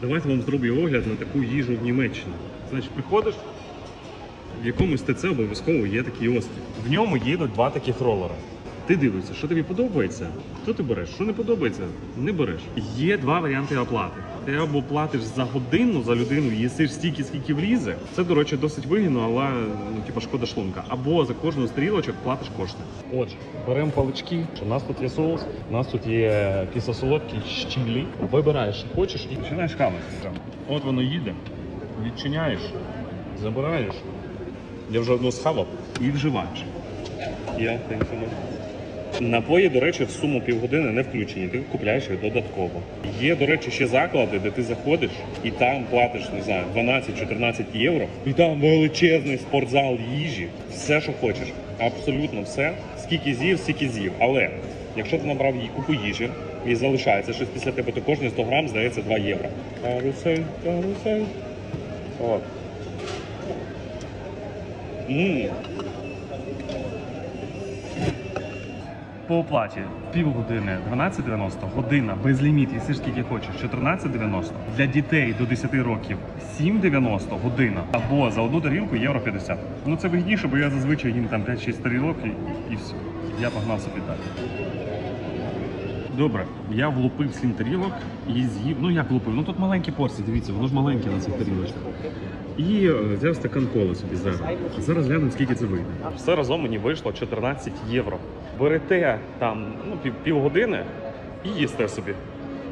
Давайте вам зроблю огляд на таку їжу в Німеччині. Значить, приходиш, в якомусь ТЦ обов'язково є такий острів. В ньому їдуть два таких ролера. Ти дивишся, що тобі подобається, то ти береш. Що не подобається, не береш. Є два варіанти оплати. Ти або платиш за годину за людину, їсиш стільки, скільки влізе. Це, до речі, досить вигідно, але ну, типу, шкода шлунка. Або за кожну стрілочок платиш кошти. Отже, беремо палички. У нас тут є соус, у нас тут є кисло-солодкий щілі. Вибираєш, що хочеш, і починаєш хавати. От воно їде, відчиняєш, забираєш. Я вже одну схавав і вживаєш. Я Напої, до речі, в суму півгодини не включені, ти купляєш їх додатково. Є, до речі, ще заклади, де ти заходиш і там платиш, не знаю, 12-14 євро, і там величезний спортзал їжі, все, що хочеш. Абсолютно все. Скільки з'їв, стільки з'їв. Але якщо ти набрав їй купу їжі і залишається щось після тебе, то кожні 100 грам здається 2 євро. Карусель, карусель. От. Ммм. По оплаті півгодини 12,90, година без ліміт, їси скільки хочеш, 14,90. Для дітей до 10 років 7,90 година. Або за одну тарілку євро 50. Ну це вигідніше, бо я зазвичай їм там 5-6 тарілок і, і все. Я погнав собі далі. Добре, я влупив 7 тарілок і з'їв. Ну як влупив? Ну тут маленькі порції, дивіться, воно ж маленьке на цих тарілочках. І е, взяв стакан коли собі зараз. Зараз глянемо, скільки це вийде. Все разом мені вийшло 14 євро. Берете там ну, пів, півгодини і їсте собі.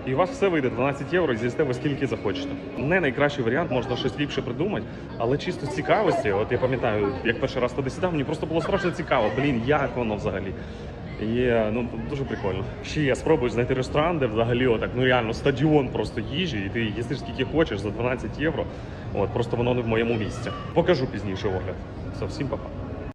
І у вас все вийде 12 євро, і з'їсте ви скільки захочете. Не найкращий варіант, можна щось ліпше придумати, але чисто цікавості, от я пам'ятаю, як перший раз туди сідав, мені просто було страшно цікаво. Блін, як воно взагалі. Є, ну дуже прикольно. Ще я спробую знайти ресторан, де взагалі отак, ну реально стадіон просто їжі, і ти їстиш скільки хочеш за 12 євро. От просто воно не в моєму місці. Покажу пізніше огляд. Все, всім па-па.